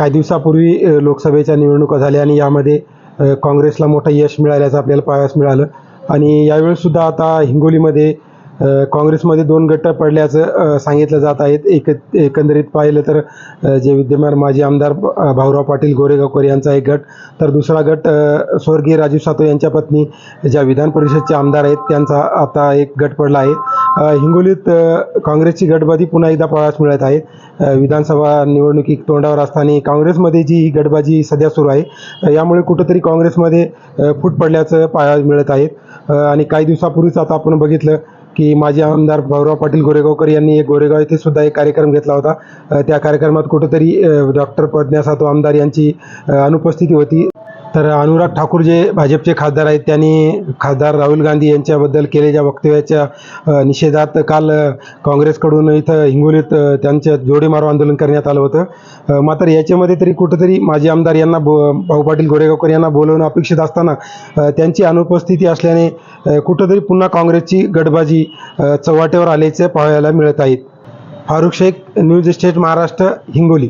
काही दिवसापूर्वी लोकसभेच्या निवडणुका झाल्या आणि यामध्ये काँग्रेसला मोठं यश मिळाल्याचं आपल्याला पाहायला मिळालं. आणि यावेळेसुद्धा आता हिंगोलीमध्ये काँग्रेसमध्ये दोन गट पडल्याचं सांगितलं जात आहेत. एक एकंदरीत पाहिलं तर जे विद्यमान माजी आमदार भाऊराव पाटील गोरेगावकर यांचा एक गट. तर दुसरा गट स्वर्गीय राजीव सातव यांच्या पत्नी ज्या विधान परिषदचे आमदार आहेत त्यांचा आता एक गट पडला आहे. हिंगोलीत काँग्रेसची गटबाजी पुन्हा एकदा पाहायला मिळत आहे. विधानसभा निवडणुकी तोंडावर असताना काँग्रेसमध्ये जी ही गटबाजी सध्या सुरू आहे यामुळे कुठंतरी काँग्रेसमध्ये फूट पडल्याचं पाहायला मिळत आहे. आणि काही दिवसापूर्वीच आता आपण बघितलं की माजी आमदार भाऊराव पाटील गोरेगावकर यांनी एक गोरेगाव येथे सुद्धा एक कार्यक्रम घेतला होता. त्या कार्यक्रमात कुठंतरी डॉक्टर प्रज्ञा सातव आमदार यांची अनुपस्थिती होती. तर अनुराग ठाकूर जे भाजपचे खासदार आहेत त्यांनी खासदार राहुल गांधी यांच्याबद्दल केलेल्या वक्तव्याच्या निषेधात काल काँग्रेसकडून इथं हिंगोलीत त्यांच्या जोडेमारो आंदोलन करण्यात आलं होतं. मात्र याच्यामध्ये तरी कुठंतरी माजी आमदार यांना बो भाऊ पाटील गोरेगावकर यांना बोलवणं अपेक्षित असताना त्यांची अनुपस्थिती असल्याने कुठंतरी पुन्हा काँग्रेसची गटबाजी चव्हाट्यावर आल्याचे पाहायला मिळत आहेत फारुख शेख न्यूज स्टेट महाराष्ट्र हिंगोली.